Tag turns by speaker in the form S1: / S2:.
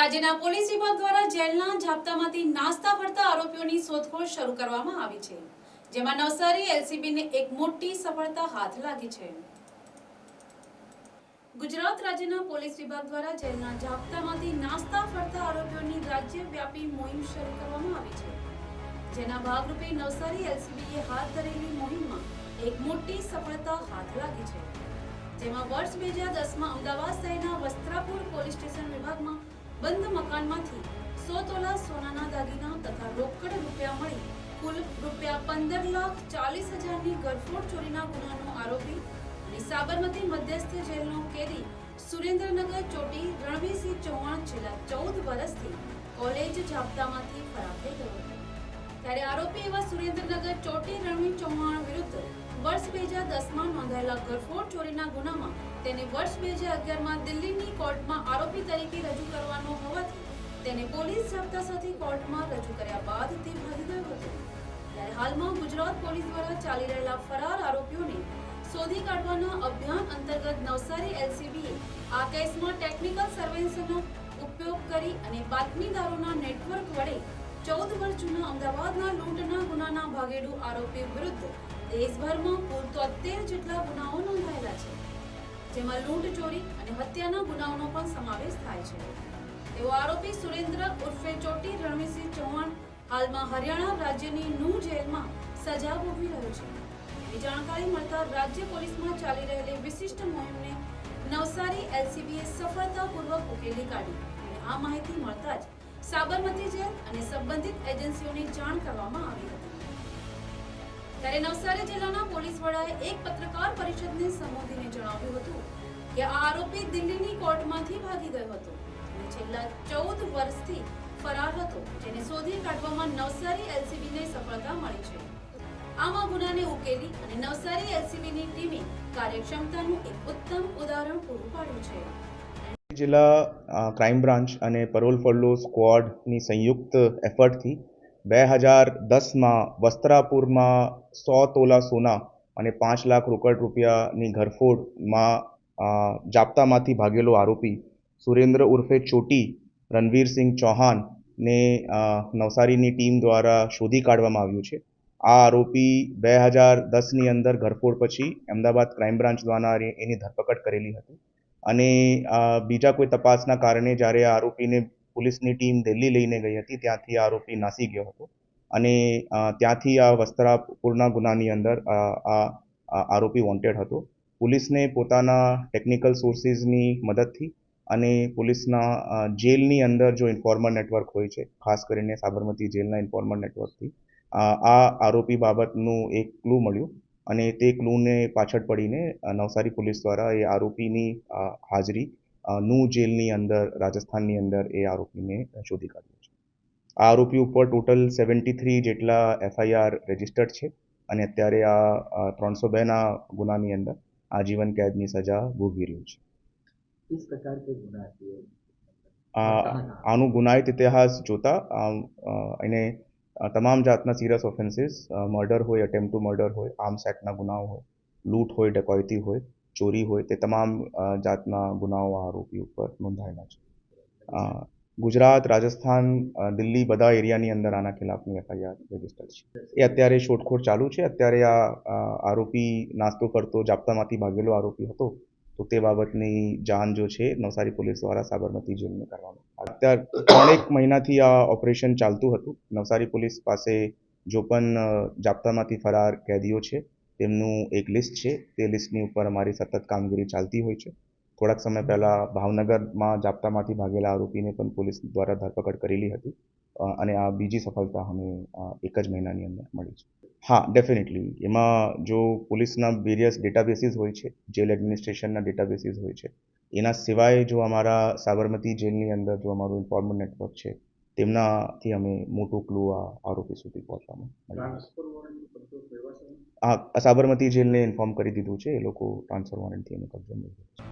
S1: રાજ્યના પોલીસ વિભાગ દ્વારા જેલના જાપ્તામાંથી નાસ્તા ફરતા આરોપીઓની શોધખોળ શરૂ કરવામાં આવી છે, જેમાં નવસારી, એલસીબીને એક મોટી સફળતા હાથ લાગી છે. ગુજરાત રાજ્યના પોલીસ વિભાગ દ્વારા જેલના જાપ્તામાંથી નાસ્તા ફરતા આરોપીઓની રાજ્યવ્યાપી મુહિમ શરૂ કરવામાં આવી છે. જેના ભાગરૂપે નવસારી, એલસીબીએ હાથ ધરેલી મુહિમમાં એક મોટી સફળતા હાથ લાગી છે. જેમાં વર્ષ બે હજાર દસમાં અમદાવાદ શહેરના વસ્ત્રાપુર પોલીસ સ્ટેશન વિભાગમાં બંધ મકાનમાંથી સો તોલા સોનાના દાગીના તથા રોકડ રૂપિયા મળી કુલ રૂપિયા પંદર લાખ ચાલીસ હજારની ગરફોડ ચોરીના ગુનાનો આરોપી અને સાબરમતી મધ્યસ્થ જેલનો કેદી સુરેન્દ્રનગર ચોટી રણવીરસિંહ ચૌહાણ છેલ્લા ચૌદ વર્ષથી કોલેજ જાપ્તામાંથી ફરાર થઈ ગયો ત્યારે આરોપી એવા સુરેન્દ્રનગર ચોટી રણવીર ચૌહાણ વિરુદ્ધ વર્ષ બે હજાર દસમાં નોંધાયેલા ગરફોડ ચોરીના ગુનામાં તેને વર્ષ બે હજાર અગિયારમાં દિલ્હીની કોર્ટમાં આરોપી તરીકે રજૂ કરવાનો હોવાથી તેને પોલીસ જપ્તા સાથે કોર્ટમાં રજૂ કર્યા બાદ તે ભાગી ગયો હતો. ત્યારે હાલમાં ગુજરાત પોલીસ દ્વારા ચાલી રહેલા ફરાર આરોપીઓને શોધી કાઢવાના અભિયાન અંતર્ગત નવસારી એલસીબીએ આ કેસમાં ટેકનિકલ સર્વેલન્સનો ઉપયોગ કરી અને બાતમીદારોના નેટવર્ક વડે ચૌદ વર્ષ જૂના અમદાવાદના લૂંટના ગુનાના ભાગેડુ આરોપી વિરુદ્ધ દેશભરમાં કુલ તોતેર જેટલા ગુનાઓ નોંધાયેલા છે, જેમાં લૂંટ ચોરી અને હત્યાના ગુનાઓનો પણ સમાવેશ થાય છે. તેઓ આરોપી સુરેન્દ્ર ઉર્ફે ચોટી રણવીરસિંહ ચૌહાણ હાલમાં હરિયાણા રાજ્યની નૂ જેલમાં સજા ભોગવી રહ્યો છે. એવી જાણકારી મળતા રાજ્ય પોલીસમાં ચાલી રહેલી વિશિષ્ટ મુહિમને નવસારી એલસીબીએ સફળતાપૂર્વક ઉકેલી કાઢી અને આ માહિતી મળતા જ સાબરમતી જેલ અને સંબંધિત એજન્સીઓને જાણ કરવામાં આવી હતી. ત્યારે નવસારી જિલ્લાના પોલીસ વડાએ એક પત્રકાર પરિષદને સંબોધીને જણાવ્યું હતું કે આ આરોપી દિલ્હીની કોર્ટમાંથી ભાગી ગયો હતો અને છેલ્લા ચૌદ વર્ષથી ફરાર હતો, જેને શોધી કાઢવામાં નવસારી એલસીબીને સફળતા મળી છે. આમાં ગુનાને ઉકેલી અને નવસારી એલસીબીની ટીમે કાર્યક્ષમતાનું એક ઉત્તમ ઉદાહરણ પૂરું પાડ્યું છે.
S2: જિલ્લા ક્રાઇમ બ્રાન્ચ અને પરોલ ફરલો સ્ક્વોડની સંયુક્ત એફર્ટથી બે હજાર દસમાં વસ્ત્રાપુરમાં સો તોલા સોના અને પાંચ લાખ રોકડ રૂપિયાની ઘરફોડમાં જાપ્તામાંથી ભાગેલો આરોપી સુરેન્દ્ર ઉર્ફે ચોટી રણવીરસિંહ ચૌહાણને નવસારીની ટીમ દ્વારા શોધી કાઢવામાં આવ્યું છે. આ આરોપી બે હજાર દસની અંદર ઘરફોડ પછી અમદાવાદ ક્રાઇમ બ્રાન્ચ દ્વારા એની ધરપકડ કરેલી હતી. અને બીજા કોઈ તપાસના કારણે જ્યારે આ આરોપીને પોલીસની ટીમ દિલ્હી લઈને ગઈ હતી. ત્યાંથી આરોપી નાસી ગયો હતો. અને ત્યાંથી આ વસ્ત્રાપુરના ગુનાની અંદર આ આરોપી વોન્ટેડ હતો. પોલીસને પોતાના ટેકનિકલ સોર્સિસની મદદથી અને પોલીસના જેલની અંદર જો ઇન્ફોર્મર નેટવર્ક હોય છે, ખાસ કરીને સાબરમતી જેલના ઇન્ફોર્મર નેટવર્કથી આ આરોપી બાબતનું એક ક્લુ મળ્યું. અને તે ક્લૂને પાછળ પડીને નવસારી પોલીસ દ્વારા એ આરોપીની હાજરી નું જેલની અંદર રાજસ્થાનની અંદર એ આરોપીને શોધી કાઢ્યો છે. આ આરોપી ઉપર ટોટલ સેવન્ટી થ્રી જેટલા એફઆઈઆર રજિસ્ટર્ડ છે અને અત્યારે આ ત્રણસો બેના ગુનાની અંદર આજીવન કેદની સજા ભોગવી રહ્યું છે. આનું ગુનાહિત ઇતિહાસ જોતા એને તમામ જાતના સિરિયસ ઓફેન્સીસ મર્ડર હોય અટેમ્પ ટુ મર્ડર હોય આર્મ સેટના ગુનાઓ હોય લૂંટ હોય ડકોયતી હોય ચોરી હોય તે તમામ જાતના ગુનાઓ આ આરોપી ઉપર નોંધાયેલા છે. ગુજરાત, રાજસ્થાન દિલ્હી બધા એરિયાની અંદર આના ખિલાફની એફઆઈઆર રજિસ્ટર છે. એ અત્યારે શોધખોળ ચાલુ છે. અત્યારે આ આરોપી નાસ્તો કરતો, જાપ્તામાંથી ભાગેલો આરોપી હતો, તો તે બાબતની જાણ જો છે, નવસારી પોલીસ દ્વારા સાબરમતી જેલને કરવામાં. અત્યારે ત્રણેક મહિનાથી આ ઓપરેશન ચાલતું હતું. નવસારી પોલીસ પાસે જો પણ જાપ્તામાંથી ફરાર કેદીઓ છે તેમનું એક લિસ્ટ છે. તે લિસ્ટની ઉપર અમારી સતત કામગીરી ચાલતી હોય છે. થોડાક સમય પહેલાં ભાવનગરમાં જાપ્તામાંથી ભાગેલા આરોપીને પણ પોલીસ દ્વારા ધરપકડ કરેલી હતી. અને આ બીજી સફળતા અમે એક જ મહિનાની અંદર મળી છે. હા ડેફિનેટલી એમાં જો પોલીસના વેરિયસ ડેટાબેસીસ હોય છે, જેલ એડમિનિસ્ટ્રેશનના ડેટાબેસીસ હોય છે, એના સિવાય જો અમારા સાબરમતી જેલની અંદર જો અમારું ઇન્ફોર્મર નેટવર્ક છે, તેમનાથી અમે મોટું ક્લુ આ આરોપી સુધી પહોંચવામાં આ સાબરમતી જેલને ઇન્ફોર્મ કરી દીધું છે એ લોકો ટ્રાન્સફર વોરંટથી એનો કબજો મેળવ્યો છે.